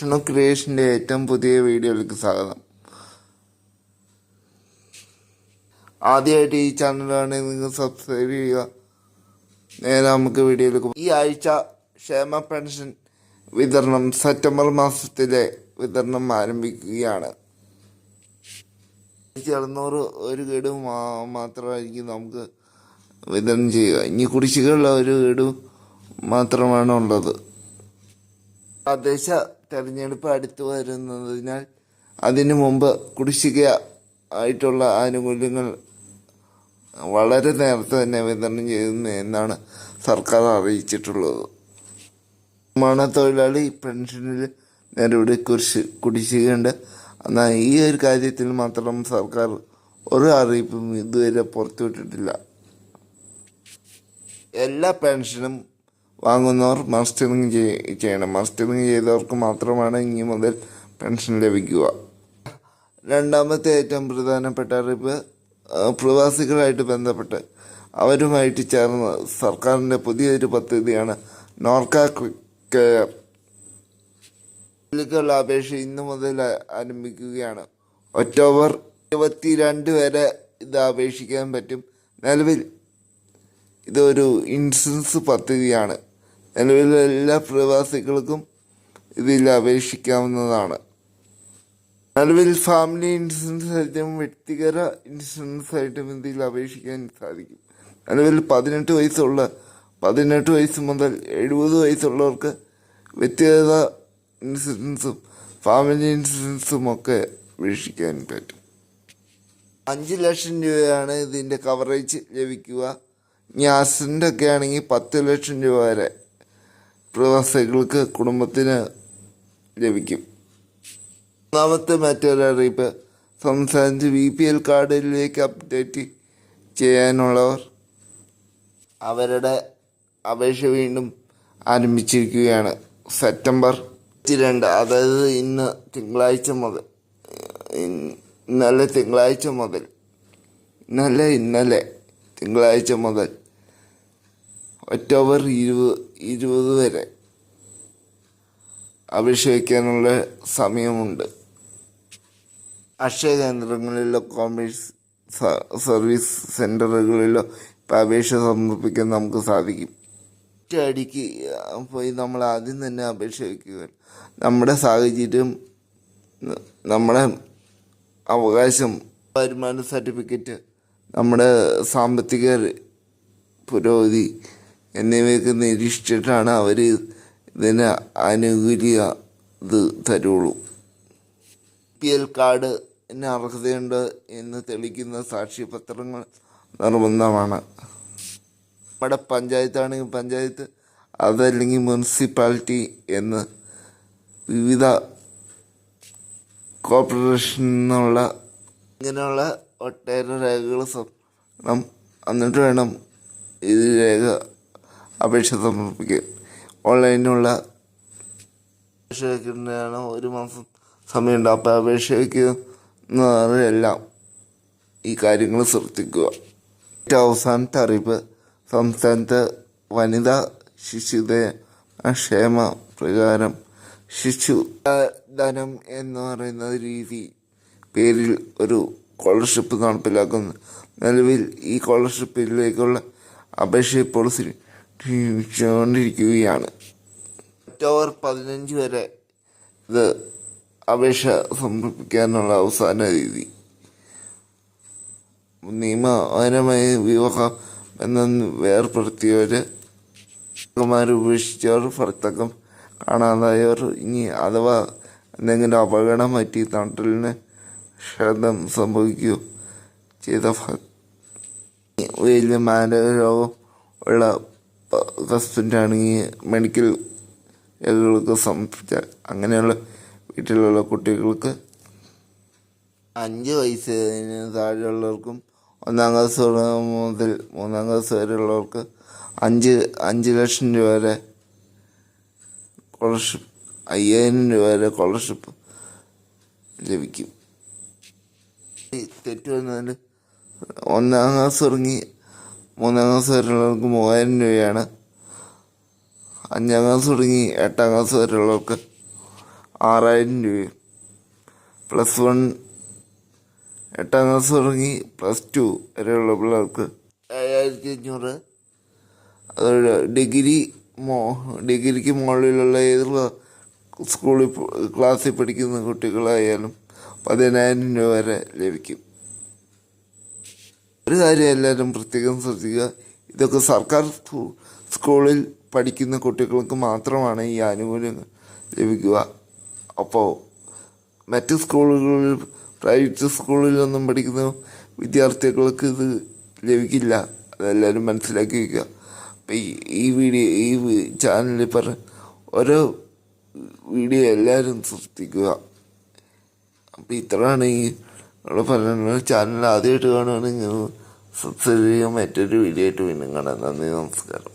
വിഷ്ണു ക്രിയേഷന്റെ ഏറ്റവും പുതിയ വീഡിയോയിലേക്ക് സ്വാഗതം. ആദ്യമായിട്ട് ഈ ചാനലാണെങ്കിൽ നിങ്ങൾ സബ്സ്ക്രൈബ് ചെയ്യുക. നേരെ നമുക്ക് വീഡിയോയിലേക്ക്. ഈ ആഴ്ച ക്ഷേമ പെൻഷൻ വിതരണം സെപ്റ്റംബർ മാസത്തിലെ വിതരണം ആരംഭിക്കുകയാണ്. അറുന്നൂറ് ഒരു ഗഡു മാത്രമായിരിക്കും നമുക്ക് വിതരണം ചെയ്യുക. ഇനി കുടിശ്ശികളുള്ള ഒരു ഗഡു മാത്രമാണ് ഉള്ളത്. തദ്ദേശ തെരഞ്ഞെടുപ്പ് അടുത്തു വരുന്നതിനാൽ അതിനു മുമ്പ് കുടിശ്ശിക ആയിട്ടുള്ള ആനുകൂല്യങ്ങൾ വളരെ നേരത്തെ തന്നെ വിതരണം ചെയ്യുന്നു എന്നാണ് സർക്കാർ അറിയിച്ചിട്ടുള്ളത്. നിർമ്മാണ തൊഴിലാളി പെൻഷനിൽ നേരിടെ കുറിച്ച് കുടിശ്ശികയുണ്ട്. എന്നാൽ ഈ ഒരു കാര്യത്തിൽ മാത്രം സർക്കാർ ഒരു അറിയിപ്പും ഇതുവരെ പുറത്തുവിട്ടിട്ടില്ല. എല്ലാ പെൻഷനും വാങ്ങുന്നവർ മസ്റ്ററിങ് ചെയ്- ചെയ്യണം. മസ്റ്ററിങ് ചെയ്തവർക്ക് മാത്രമാണ് ഇനി മുതൽ പെൻഷൻ ലഭിക്കുക. രണ്ടാമത്തെ ഏറ്റവും പ്രധാനപ്പെട്ട അറിവ് പ്രവാസികളായിട്ട് ബന്ധപ്പെട്ട് അവരുമായിട്ട് ചേർന്ന് സർക്കാരിന്റെ പുതിയൊരു പദ്ധതിയാണ് നോർക്ക കെയർ ജോലിക്കുള്ള അപേക്ഷ ഇന്നു മുതൽ ആരംഭിക്കുകയാണ്. ഒക്ടോബർ ഇരുപത്തിരണ്ട് വരെ ഇത് അപേക്ഷിക്കാൻ പറ്റും. നിലവിൽ ഇതൊരു ഇൻഷുറൻസ് പദ്ധതിയാണ്. നിലവിൽ എല്ലാ പ്രവാസികൾക്കും ഇതിൽ അപേക്ഷിക്കാവുന്നതാണ്. നിലവിൽ ഫാമിലി ഇൻഷുറൻസ് ആയിട്ടും വ്യക്തിഗത ഇൻഷുറൻസ് ആയിട്ടും ഇതിൽ അപേക്ഷിക്കാൻ സാധിക്കും. നിലവിൽ പതിനെട്ട് വയസ്സുള്ള പതിനെട്ട് വയസ്സ് മുതൽ എഴുപത് വയസ്സുള്ളവർക്ക് വ്യക്തിഗത ഇൻഷുറൻസും ഫാമിലി ഇൻഷുറൻസും ഒക്കെ അപേക്ഷിക്കാൻ പറ്റും. അഞ്ച് ലക്ഷം രൂപയാണ് ഇതിന്റെ കവറേജ് ലഭിക്കുക. ഇനി ഒക്കെ ആണെങ്കിൽ പത്ത് ലക്ഷം രൂപ വരെ. പ്രവാസികൾക്ക് കുടുംബത്തിന് ലഭിക്കും. ഒന്നാമത്തെ മറ്റൊരു അറിയിപ്പ്. സംസ്ഥാനത്ത് ബി പി എൽ കാർഡിലേക്ക് അപ്ഡേറ്റ് ചെയ്യാനുള്ളവർ അവരുടെ അപേക്ഷ വീണ്ടും ആരംഭിച്ചിരിക്കുകയാണ്. സെപ്റ്റംബർ ഇരുപത്തിരണ്ട് അതായത് ഇന്ന് തിങ്കളാഴ്ച മുതൽ ഇന്നലെ തിങ്കളാഴ്ച മുതൽ ഇന്നലെ ഇന്നലെ തിങ്കളാഴ്ച മുതൽ ഒക്ടോബർ ഇരുപത് ഇരുപത് വരെ അപേക്ഷ വയ്ക്കാനുള്ള സമയമുണ്ട്. അക്ഷയ കേന്ദ്രങ്ങളിലോ കോമേഴ്സ് സർവീസ് സെന്ററുകളിലോ ഇപ്പം അപേക്ഷ സമർപ്പിക്കാൻ നമുക്ക് സാധിക്കും. ഒറ്റയടിക്ക് പോയി നമ്മൾ ആദ്യം തന്നെ അപേക്ഷ വയ്ക്കുക നമ്മുടെ സാഹചര്യം നമ്മുടെ അവകാശം വരുമാന സർട്ടിഫിക്കറ്റ് നമ്മുടെ സാമ്പത്തിക പുരോഗതി എന്നിവയൊക്കെ നിരീക്ഷിച്ചിട്ടാണ് അവർ ഇതിന് ആനുകൂല്യ ഇത് തരുള്ളൂ. പി എൽ കാർഡ് എന്നെ അർഹതയുണ്ട് എന്ന് തെളിക്കുന്ന സാക്ഷ്യപത്രങ്ങൾ നിർബന്ധമാണ്. നമ്മുടെ പഞ്ചായത്താണെങ്കിൽ പഞ്ചായത്ത്. അതല്ലെങ്കിൽ മുനിസിപ്പാലിറ്റി എന്ന് വിവിധ കോർപ്പറേഷനിൽ നിന്നുള്ള ഇങ്ങനെയുള്ള ഒട്ടേറെ രേഖകൾ സ്വപ്നം എന്നിട്ട് വേണം ഇത് രേഖ അപേക്ഷ സമർപ്പിക്കുക ഓൺലൈനിലുള്ള അപേക്ഷ വയ്ക്കുന്നതാണ് ഒരു മാസം സമയമുണ്ട്. അപ്പോൾ അപേക്ഷ വയ്ക്കുന്നവരെല്ലാം ഈ കാര്യങ്ങൾ ശ്രദ്ധിക്കുക. ഏറ്റവും അവസാനത്തെ അറിയിപ്പ്. സംസ്ഥാനത്ത് വനിതാ ശിശുദയ ക്ഷേമ പ്രകാരം ശിശു ധനം എന്ന് പറയുന്ന രീതി പേരിൽ ഒരു സ്കോളർഷിപ്പ് നടപ്പിലാക്കുന്നു. നിലവിൽ ഈ സ്കോളർഷിപ്പിലേക്കുള്ള അപേക്ഷ ഇപ്പോൾ ക്ഷണിച്ചുകൊണ്ടിരിക്കുകയാണ് ഒക്ടോബർ പതിനഞ്ച് വരെ ഇത് അപേക്ഷ സമർപ്പിക്കാനുള്ള അവസാന രീതി നിയമപരമായ വിവാഹം എന്ന വേർപ്പെടുത്തിയവർ ഉപേക്ഷിച്ചവർ ഭർത്തക്കം കാണാതായവർ ഇനി അഥവാ എന്തെങ്കിലും അപകടം പറ്റി തണ്ടലിന് ക്ഷതം സംഭവിക്കുകയോ ചെയ്ത വലിയ മാനരോഗം ഉള്ള ഹസ്ബൻഡാണെങ്കിൽ മെഡിക്കൽ രേഖകൾക്ക് സംബന്ധിച്ച അങ്ങനെയുള്ള വീട്ടിലുള്ള കുട്ടികൾക്ക് അഞ്ച് വയസ്സിന് താഴെയുള്ളവർക്കും ഒന്നാം ക്ലാസ് മുതൽ മൂന്നാം ക്ലാസ് വരെയുള്ളവർക്ക് അഞ്ച് അഞ്ച് ലക്ഷം രൂപ വരെ സ്കോളർഷിപ്പ് അയ്യായിരം രൂപ വരെ സ്കോളർഷിപ്പ് ലഭിക്കും. തെറ്റു വന്നതിൽ ഒന്നാം ക്ലാസ് തുടങ്ങി മൂന്നാം ക്ലാസ് വരെയുള്ളവർക്ക് മൂവായിരം രൂപയാണ്. അഞ്ചാം ക്ലാസ് തുടങ്ങി എട്ടാം ക്ലാസ് വരെയുള്ളവർക്ക് ആറായിരം രൂപയും. പ്ലസ് വൺ എട്ടാം ക്ലാസ് തുടങ്ങി പ്ലസ് ടു വരെയുള്ള പിള്ളേർക്ക് ഏഴായിരത്തി അഞ്ഞൂറ് അതുപോലെ ഡിഗ്രി മോ ഡിഗ്രിക്ക് മുകളിലുള്ള ഏതുള്ള സ്കൂളിൽ ക്ലാസ്സിൽ പഠിക്കുന്ന കുട്ടികളായാലും പതിനായിരം രൂപ വരെ ലഭിക്കും. ഒരു കാര്യം എല്ലാവരും പ്രത്യേകം ശ്രദ്ധിക്കുക. ഇതൊക്കെ സർക്കാർ സ്കൂ സ്കൂളിൽ പഠിക്കുന്ന കുട്ടികൾക്ക് മാത്രമാണ് ഈ ആനുകൂല്യം ലഭിക്കുക. അപ്പോൾ മറ്റ് സ്കൂളുകളിൽ പ്രൈവറ്റ് സ്കൂളിലൊന്നും പഠിക്കുന്ന വിദ്യാർത്ഥികൾക്ക് ഇത് ലഭിക്കില്ല. അതെല്ലാവരും മനസ്സിലാക്കി വയ്ക്കുക അപ്പം ഈ വീഡിയോ ഈ ചാനലിൽ പറഞ്ഞ ഓരോ വീഡിയോ എല്ലാവരും സൃഷ്ടിക്കുക അപ്പം ഇത്രയാണ് ഈ ഉള്ള പറയുന്നത് ചാനൽ ആദ്യമായിട്ട് കാണുകയാണെങ്കിൽ സബ്സ്ക്രൈബ് ചെയ്യാൻ മറ്റൊരു വീഡിയോ ആയിട്ട് വീണ്ടും കാണാം. നന്ദി നമസ്കാരം.